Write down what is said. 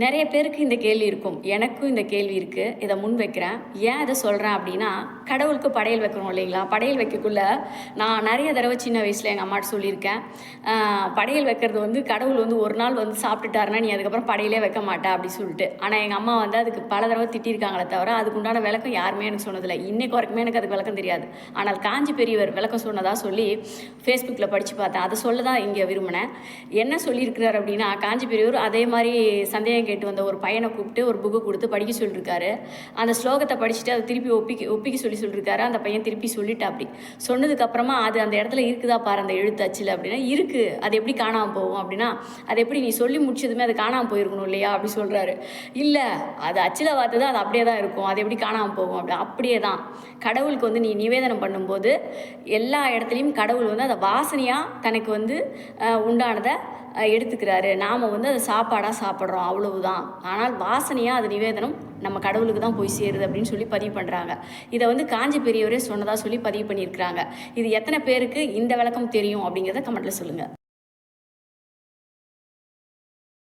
நிறைய பேருக்கு இந்த கேள்வி இருக்கும். எனக்கும் இந்த கேள்வி இருக்குது இதை முன் வைக்கிறேன். ஏன் இதை சொல்கிறேன் அப்படின்னா கடவுளுக்கு படையல் வைக்கிறோம் இல்லைங்களா? படையல் வைக்கக்குள்ள நான் நிறைய தடவை சின்ன வயசில் எங்கள் அம்மாட்ட சொல்லியிருக்கேன். படையல் வைக்கிறது வந்து கடவுள் வந்து ஒரு நாள் வந்து சாப்பிட்டுட்டாருன்னா நீ அதுக்கப்புறம் படையலே வைக்க மாட்டா அப்படி சொல்லிட்டு. ஆனால் எங்கள் அம்மா வந்து அதுக்கு பல தடவை திட்டியிருக்காங்களே தவிர அதுக்கு உண்டான விளக்கம் யாருமே எனக்கு சொன்னதில்லை. இன்னைக்கு வரைக்குமே எனக்கு அதுக்கு விளக்கம் தெரியாது. ஆனால் காஞ்சி பெரியவர் விளக்கம் சொன்னதா சொல்லி ஃபேஸ்புக்கில் படித்து பார்த்தேன். அதை சொல்ல தான் இங்கே விரும்பினேன். என்ன சொல்லியிருக்கிறார் அப்படின்னா காஞ்சி பெரியவர் அதே மாதிரி சந்தேகம் கேட்டு வந்த ஒரு பையனை கூப்பிட்டு ஒரு புக்கு கொடுத்து படிக்க சொல்லியிருக்காரு அந்த ஸ்லோகத்தை படிச்சுட்டு அதை திருப்பி ஒப்பிக்க ஒப்பிக்க சொல்லி சொல்லியிருக்காரு அந்த பையன் திருப்பி சொல்லிட்டா அப்படி சொன்னதுக்கப்புறமா அது அந்த இடத்துல இருக்குதா பாரு அந்த எழுத்து அச்சில் அப்படின்னா இருக்குது அது எப்படி காணாமல் போகும் அப்படின்னா அது எப்படி நீ சொல்லி முடிச்சதுமே அது காணாமல் போயிருக்கணும் இல்லையா அப்படி சொல்கிறாரு இல்லை அது அச்சில் பார்த்தது அது அப்படியே தான் இருக்கும். அது எப்படி காணாமல் போகும் அப்படி அப்படியே தான். கடவுளுக்கு வந்து நீ நிவேதனம் பண்ணும்போது எல்லா இடத்துலையும் கடவுள் வந்து அதை வாசனையாக தனக்கு வந்து உண்டானதை எடுத்துக்கிறாரு. நாம் வந்து அதை சாப்பாடாக சாப்பிட்றோம் அவ்வளவுதான். ஆனால் வாசனையாக அது நிவேதனம் நம்ம கடவுளுக்கு தான் போய் சேருது அப்படின்னு சொல்லி பதிவு பண்ணுறாங்க இதை வந்து காஞ்சி பெரியவரே சொன்னதாக சொல்லி பதிவு பண்ணியிருக்கிறாங்க. இது எத்தனை பேருக்கு இந்த விளக்கம் தெரியும் அப்படிங்கிறத கமெண்ட்டில் சொல்லுங்கள்